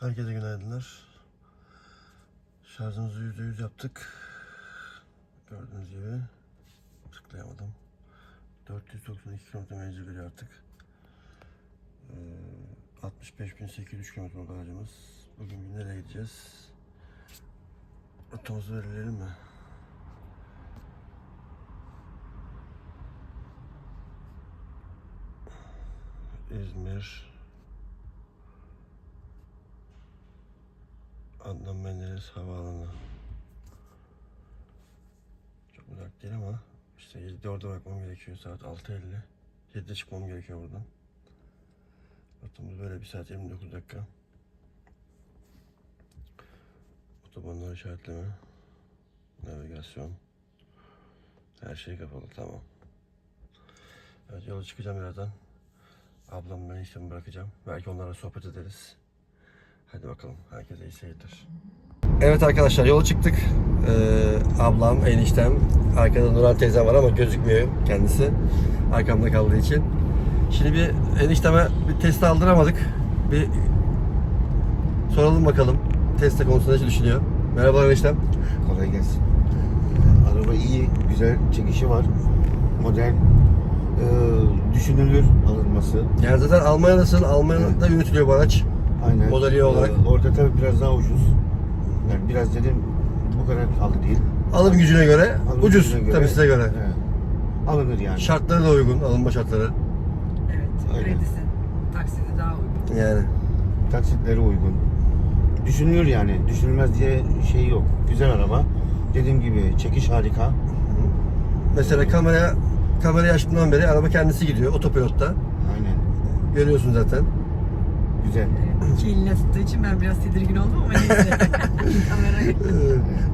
Herkese günaydınlar. Şarjımızı %100 yaptık. Gördüğünüz gibi tıklayamadım. 492 km menzil veriyor artık. Ee, 65.803 km aracımız. Bugün nereye gideceğiz? Rotamızı verelim mi? İzmir Adnan Menderes Havaalanı. Çok uzak değil ama işte 7'de orada bakmam gerekiyor saat 6.50 7'de çıkmam gerekiyor buradan. Rotamız böyle 1 saat 29 dakika. Otobanlar işaretleme Navigasyon. Her şey kapalı tamam. Evet yola çıkacağım birazdan. Ablam ben işlemi bırakacağım. Belki onlarla sohbet ederiz. Hadi bakalım. Herkese iyi seyirler. Evet arkadaşlar yola çıktık. Ee, ablam, eniştem, arkada Nurhan teyzem var ama gözükmüyor kendisi. Arkamda kaldığı için. Şimdi bir enişteme bir test aldıramadık. Bir soralım bakalım. Teste konusunda ne düşünüyor? Merhaba eniştem. Kolay gelsin. Araba iyi, güzel çekişi var. Modern, e, düşünülür alınması. Yani zaten Almanya'dasın. Almanya'da yürütülüyor bu araç. Aynen. Modeli olarak. E, orada tabii biraz daha ucuz. Yani biraz dedim bu kadar pahalı değil. Alım gücüne göre Alım ucuz. gücüne göre, Tabii size göre. evet, alınır yani. Şartları da uygun. Alınma şartları. Evet, Aynen. kredisi, taksidi daha uygun. Yani. Taksitleri uygun. Düşünülür yani. Düşünülmez diye şey yok. Güzel araba. Dediğim gibi çekiş harika. Mesela kameraya kamerayı açtığından beri araba kendisi gidiyor otopilotta. Aynen. Görüyorsun zaten. Güzel. Evet, iki eline tuttuğu için ben biraz tedirgin oldum ama neyse. Kamerayı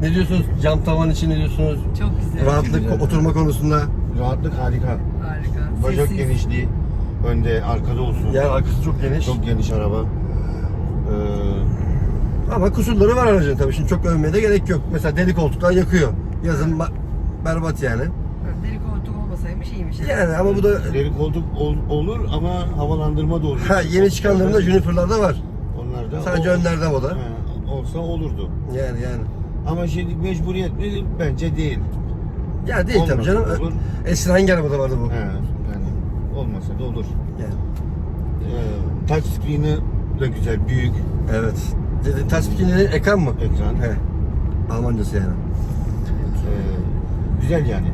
ne diyorsunuz? Cam tavan için ne diyorsunuz? çok güzel. Rahatlık güzel. oturma konusunda. Rahatlık harika. Harika. Bacak Sessiz. genişliği önde, arkada olsun. Yer arkası çok geniş. Çok geniş araba. Ee, Ama kusurları var aracın tabii. Şimdi çok övmeye de gerek yok. Mesela deri koltuklar yakıyor. Yazın ba- berbat yani. Olmasaymış iyiymiş. Yani ama bu da deri koltuk ol- olur ama havalandırma da olur. ha, yeni çıkanlarında Juniper'larda var. Onlar da Sadece ol- önlerde o da. Ha, olsa olurdu. Yani yani. Ama şimdi mecburiyet mi? Bence değil. Ya değil tabii Olmasa canım. da olur. Eskiden hangi arabada vardı bu? He, yani olmasa da olur. Yani. Ee, touch screen'i de güzel, büyük Evet. Dedi, tasbihini ekran mı? ekran. He. Almancası yani. Ee, güzel yani.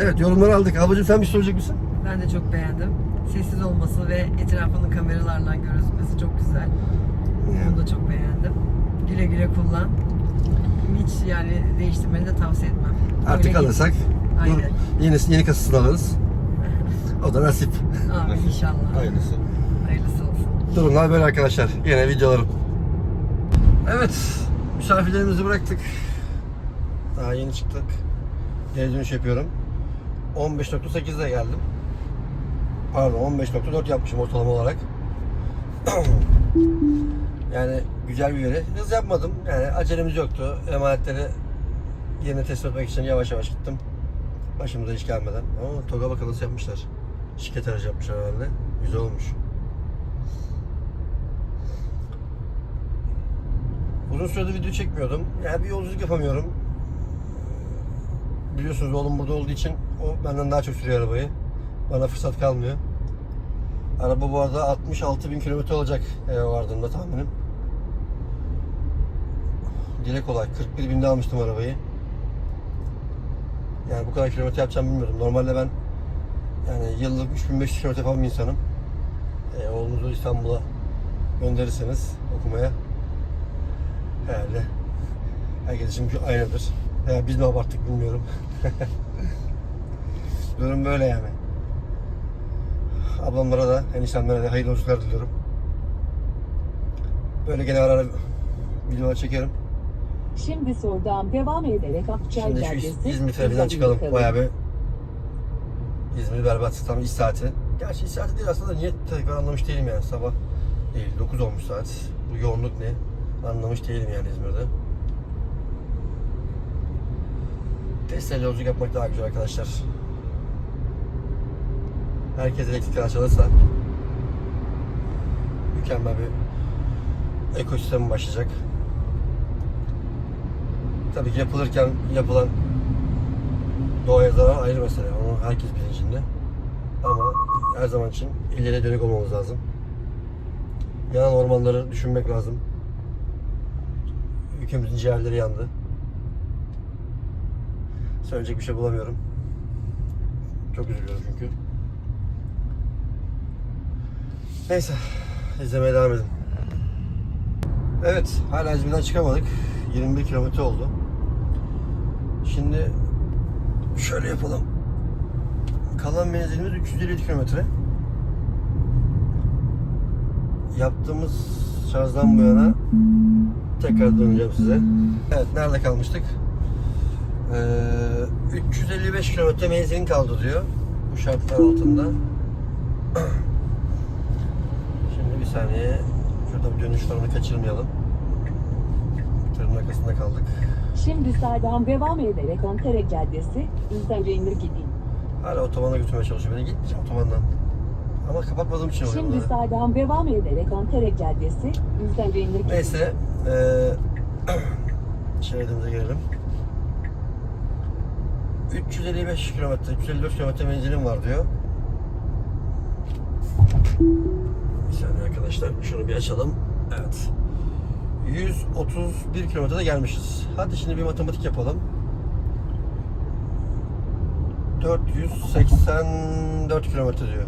Evet yorumları aldık. Ablacığım sen bir şey soracak mısın? Ben de çok beğendim. Sessiz olması ve etrafının kameralarla görülmesi çok güzel. Onu da çok beğendim. Güle güle kullan. Hiç yani değiştirmeni de tavsiye etmem. Artık Öyle alırsak Aynen. yeni, yeni kasasını alırız. O da nasip. Amin inşallah. Hayırlısı. Hayırlısı olsun. Durumlar böyle arkadaşlar. Yine videolarım. Evet. Misafirlerimizi bıraktık. Daha yeni çıktık. Geri dönüş yapıyorum. 15.8'de geldim. Pardon 15.4 yapmışım ortalama olarak. yani güzel bir veri. Hız yapmadım. Yani acelemiz yoktu. Emanetleri yerine teslim etmek için yavaş yavaş gittim. Başımıza hiç gelmeden. Ama Toga bakın nasıl yapmışlar. Şirket aracı yapmışlar herhalde. Güzel olmuş. Uzun süredir video çekmiyordum. Yani bir yolculuk yapamıyorum. Biliyorsunuz oğlum burada olduğu için o benden daha çok sürüyor arabayı. Bana fırsat kalmıyor. Araba bu arada 66 bin kilometre olacak eve vardığımda tahminim. Dile kolay. 41 binde almıştım arabayı. Yani bu kadar kilometre yapacağım bilmiyordum. Normalde ben yani yıllık 3500 kilometre falan bir insanım. E, oğlunuzu İstanbul'a gönderirseniz okumaya herhalde herkes için aynıdır. Veya biz mi abarttık bilmiyorum. Durum böyle yani. Ablamlara da, eniştemlere de hayırlı yolculuklar diliyorum. Böyle gene ara ara videolar çekerim. Şimdi sorudan devam ederek Akçay Şimdi şu Caddesi. İzmir trafiğinden çıkalım. Yıkalı. Bayağı bir İzmir berbat tam iş saati. Gerçi iş saati değil aslında niye tekrar anlamış değilim yani sabah değil 9 olmuş saat. Bu yoğunluk ne? Anlamış değilim yani İzmir'de. Testlerle yolculuk yapmak daha güzel arkadaşlar. Herkes elektrikli araç alırsa mükemmel bir ekosistemi başlayacak. Tabii ki yapılırken yapılan doğaya zarar ayrı mesele. Onu herkes bilincinde. Ama her zaman için ileriye dönük olmamız lazım. Yanan ormanları düşünmek lazım. Ülkemizin ciğerleri yandı. Söyleyecek bir şey bulamıyorum. Çok üzülüyorum çünkü. Neyse, izlemeye devam edin. Evet, hala İzmir'den çıkamadık. 21 kilometre oldu. Şimdi şöyle yapalım. Kalan menzilimiz 357 kilometre. Yaptığımız şarjdan bu yana tekrar döneceğim size. Evet, nerede kalmıştık? Ee, 355 kilometre menzilin kaldı diyor. Bu şartlar altında. Şimdi bir saniye. Şurada bir dönüş var onu kaçırmayalım. Tırın arkasında kaldık. Şimdi sağdan devam ederek Ankara Caddesi, Üzerine gidin. Hala otobana götürmeye çalışıyor beni. Gitmeyeceğim otobandan. Ama kapatmadığım için oluyor Şimdi bunları. sağdan devam ederek Ankara Caddesi, Üzerine gidin. Neyse. Eee şeridimize gelelim. 355 kilometre, 354 kilometre menzilim var diyor. Bir saniye arkadaşlar, şunu bir açalım. Evet. 131 kilometrede gelmişiz. Hadi şimdi bir matematik yapalım. 484 kilometre diyor.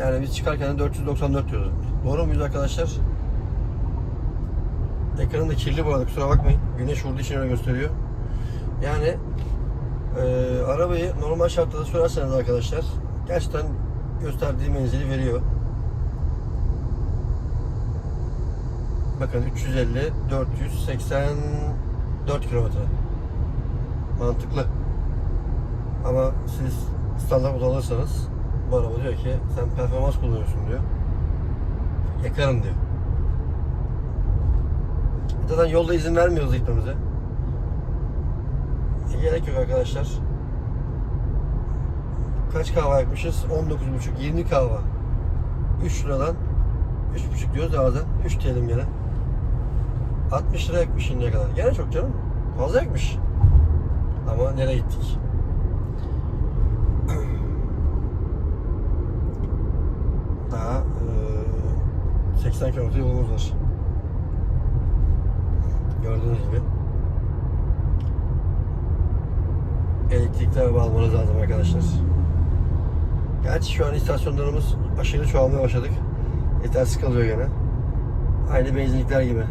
Yani biz çıkarken de 494 diyoruz. Doğru muyuz arkadaşlar? Ekranım da kirli bu arada kusura bakmayın. Güneş vurduğu için öyle gösteriyor. Yani e, arabayı normal şartlarda sürerseniz arkadaşlar gerçekten gösterdiği menzili veriyor. Bakın 350, 484 kilometre. Mantıklı. Ama siz standart alırsanız bu araba diyor ki sen performans kullanıyorsun diyor. Yakarım diyor. Zaten yolda izin vermiyoruz gitmemize. E, gerek yok arkadaşlar. Kaç kahve yakmışız? 19,5 20 kahve. 3 liradan 3,5 diyoruz bazen. 3 diyelim gene. 60 lira yakmış şimdiye kadar. Gene çok canım. Fazla yakmış. Ama nereye gittik? Daha eee, 80 kilometre yolumuz var. Gördüğünüz gibi. Elektrikli araba almanız lazım arkadaşlar. Gerçi şu an istasyonlarımız aşırı çoğalmaya başladık. Yetersiz kalıyor gene. Aynı benzinlikler gibi.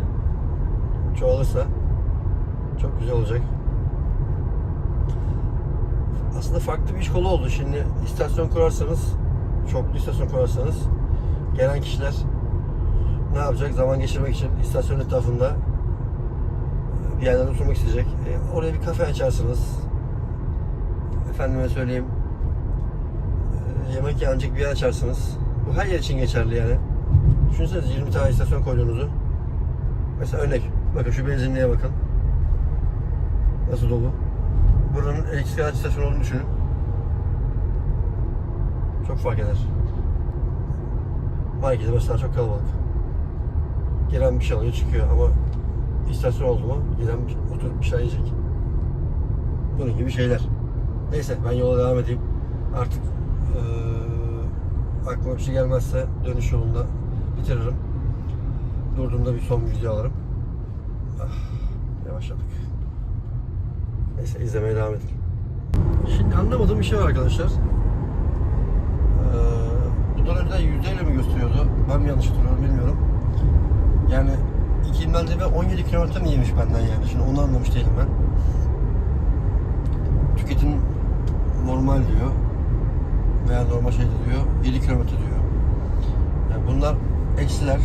Çoğalırsa çok güzel olacak. Aslında farklı bir iş kolu oldu. Şimdi istasyon kurarsanız, çoklu istasyon kurarsanız gelen kişiler ne yapacak? Zaman geçirmek için istasyon etrafında bir yerlerde oturmak isteyecek. E, oraya bir kafe açarsınız. Efendime söyleyeyim e, yemek yenecek bir yer açarsınız. Bu her yer için geçerli yani. Düşünsenize 20 tane istasyon koyduğunuzu. Mesela örnek. Bakın şu benzinliğe bakın. Nasıl dolu. Buranın elektrikli araç istasyonu olduğunu düşünün. Çok fark eder. Marketi mesela çok kalabalık. Gelen bir şey alıyor çıkıyor ama istasyon oldu mu bir, oturup bir şey yiyecek. Bunun gibi şeyler. Neyse ben yola devam edeyim. Artık eee aklıma bir şey gelmezse dönüş yolunda bitiririm. Durduğumda bir son video alırım. Ah, yavaşladık. Neyse izlemeye devam edin. Şimdi anlamadığım bir şey var arkadaşlar. Ee, bundan önceden yüzdeyle mi gösteriyordu? Ben mi yanlış hatırlıyorum bilmiyorum. Yani iki Meltepe 17 kilometre mi yemiş benden yani? Şimdi onu anlamış değilim ben. Tüketim normal diyor. Veya normal şey diyor. 7 kilometre diyor. Yani bunlar eksiler.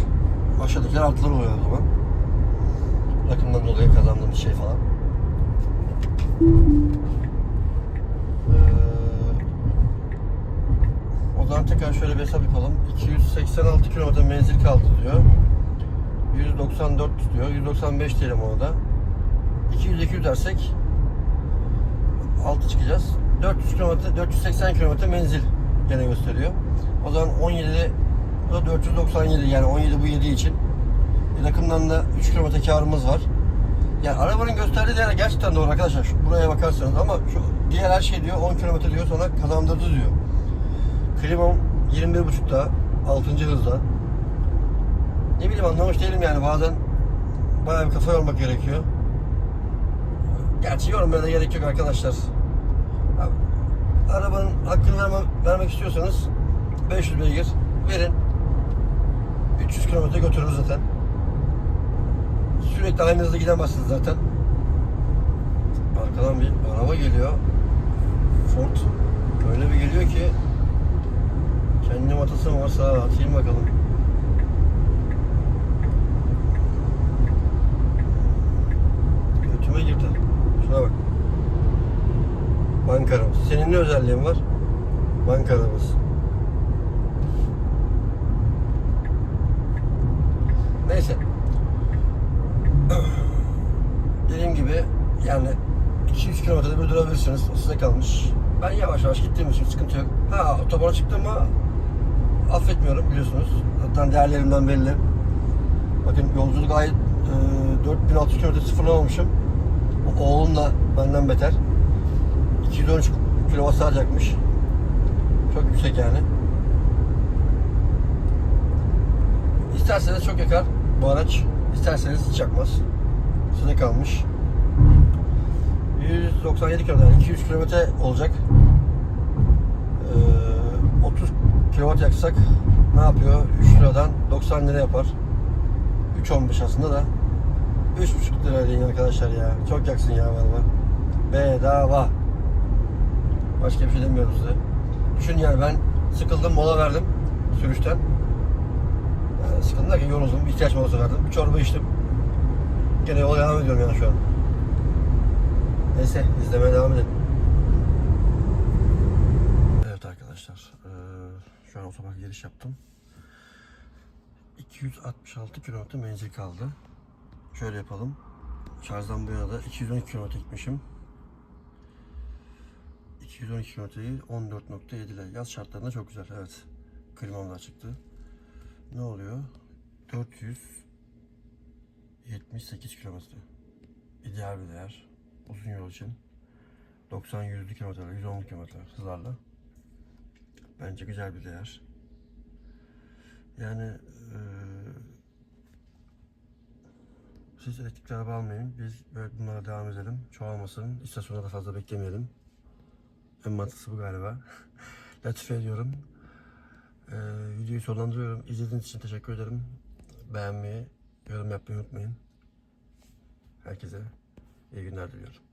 Aşağıdakiler artılar oluyor o zaman. Rakımdan dolayı kazandığımız şey falan. Ee, o zaman tekrar şöyle bir hesap yapalım. 286 kilometre menzil kaldı diyor. 194 diyor. 195 diyelim ona da. 200 200 dersek 6 çıkacağız. 400 kilometre 480 kilometre menzil gene gösteriyor. O zaman 17 Bu da 497 yani 17 bu 7 için. Rakımdan da 3 kilometre karımız var. Yani arabanın gösterdiği değer gerçekten doğru arkadaşlar. Şu, buraya bakarsanız ama şu diğer her şey diyor 10 kilometre diyor sonra kazandırdı diyor. Klimam 21.5'ta 6. hızda. Ne bileyim anlamış değilim yani bazen bayağı bir kafa yormak gerekiyor. Gerçi yormaya da gerek yok arkadaşlar. Arabanın hakkını verme, vermek istiyorsanız 500 beygir verin. 300 kilometre götürür zaten. Sürekli aynı hızda gidemezsiniz zaten. Arkadan bir araba geliyor. Ford. Öyle bir geliyor ki kendim atasım varsa atayım bakalım. Şuna bak. Banka arabası. Senin ne özelliğin var? Banka arabası. Neyse. Dediğim gibi yani 200 kilometrede bir durabilirsiniz. Size kalmış. Ben yavaş yavaş gittiğim için sıkıntı yok. Ha otobana çıktığımda affetmiyorum biliyorsunuz. Zaten değerlerimden belli. Bakın yolculuk ayet e, 4600 kilometre sıfırlamamışım. Oğlum da benden beter. 213 kW sağlayacakmış. Çok yüksek yani. İsterseniz çok yakar bu araç. İsterseniz hiç yakmaz. Size kalmış. 197 km yani 200 kilometre olacak. Ee, 30 kW yaksak ne yapıyor? 3 liradan 90 lira yapar. 3.15 aslında da 3.5 lira deyin arkadaşlar ya. Çok yaksın ya araba. Bedava. Başka bir şey demiyorum size. Düşün yani ben sıkıldım mola verdim sürüşten. Yani sıkıldım derken yoruldum. ihtiyaç molası verdim. Bir çorba içtim. Gene yola devam ediyorum yani şu an. Neyse izlemeye devam edelim. Evet arkadaşlar. şu an otoparka giriş yaptım. 266 kilometre menzil kaldı. Şöyle yapalım. Şarjdan bu yana da 212 kilometre gitmişim. 212 kilometreyi 14.7 ile yaz şartlarında çok güzel. Evet. Klimam da çıktı. Ne oluyor? 478 kilometre. İdeal bir değer. Uzun yol için. 90-100 kilometre, 110 kilometre hızlarla. Bence güzel bir değer. Yani siz elektrikli araba almayın. Biz böyle bunlara devam edelim. Çoğalmasın. İstasyona da fazla beklemeyelim. En mantıklısı bu galiba. Latife ediyorum. Ee, videoyu sonlandırıyorum. İzlediğiniz için teşekkür ederim. Beğenmeyi, yorum yapmayı unutmayın. Herkese iyi günler diliyorum.